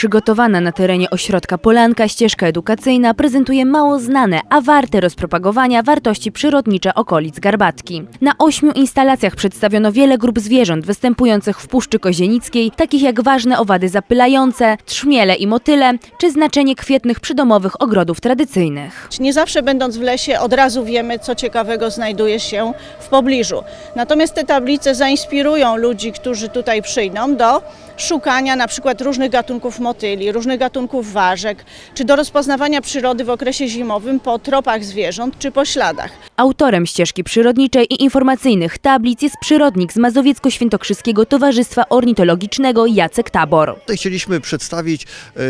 Przygotowana na terenie ośrodka Polanka ścieżka edukacyjna prezentuje mało znane, a warte rozpropagowania wartości przyrodnicze okolic Garbatki. Na ośmiu instalacjach przedstawiono wiele grup zwierząt występujących w Puszczy Kozienickiej, takich jak ważne owady zapylające, trzmiele i motyle, czy znaczenie kwietnych przydomowych ogrodów tradycyjnych. Nie zawsze będąc w lesie od razu wiemy, co ciekawego znajduje się w pobliżu. Natomiast te tablice zainspirują ludzi, którzy tutaj przyjdą do szukania na przykład różnych gatunków motyli, różnych gatunków ważek, czy do rozpoznawania przyrody w okresie zimowym po tropach zwierząt czy po śladach. Autorem ścieżki przyrodniczej i informacyjnych tablic jest przyrodnik z Mazowiecko-Świętokrzyskiego Towarzystwa Ornitologicznego Jacek Tabor. Tutaj chcieliśmy przedstawić e,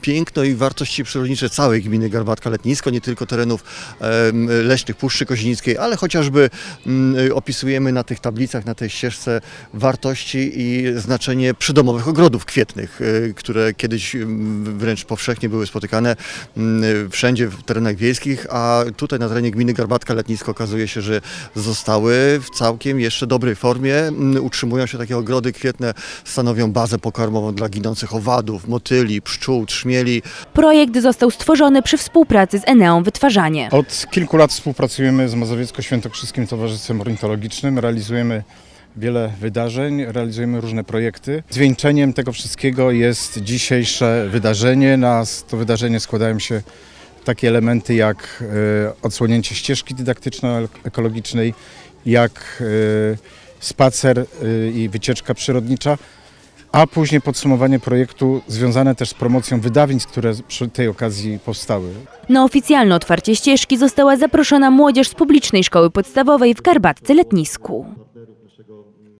piękno i wartości przyrodnicze całej gminy Garbatka-Letnisko, nie tylko terenów e, leśnych Puszczy Kozinickiej, ale chociażby m, opisujemy na tych tablicach, na tej ścieżce wartości i znaczenie przydomowych ogrodów kwietnych, e, które kiedyś m, wręcz powszechnie były spotykane m, wszędzie w terenach wiejskich, a tutaj na terenie gminy Garbatka-Letnisko okazuje się, że zostały w całkiem jeszcze dobrej formie. M, Utrzymują się takie ogrody kwietne, stanowią bazę pokarmową dla ginących owadów, motyli, pszczół, trzmieli. Projekt został stworzony przy współpracy z Eneą Wytwarzanie. Od kilku lat współpracujemy z Mazowiecko-Świętokrzyskim Towarzystwem Ornitologicznym, realizujemy wiele wydarzeń, realizujemy różne projekty. Zwieńczeniem tego wszystkiego jest dzisiejsze wydarzenie. Na to wydarzenie składają się takie elementy jak e, odsłonięcie ścieżki dydaktyczno-ekologicznej, jak e, spacer e, i wycieczka przyrodnicza, a później podsumowanie projektu związane też z promocją wydawnictw, które przy tej okazji powstały. Na oficjalne otwarcie ścieżki została zaproszona młodzież z publicznej szkoły podstawowej w Garbatce Letnisku.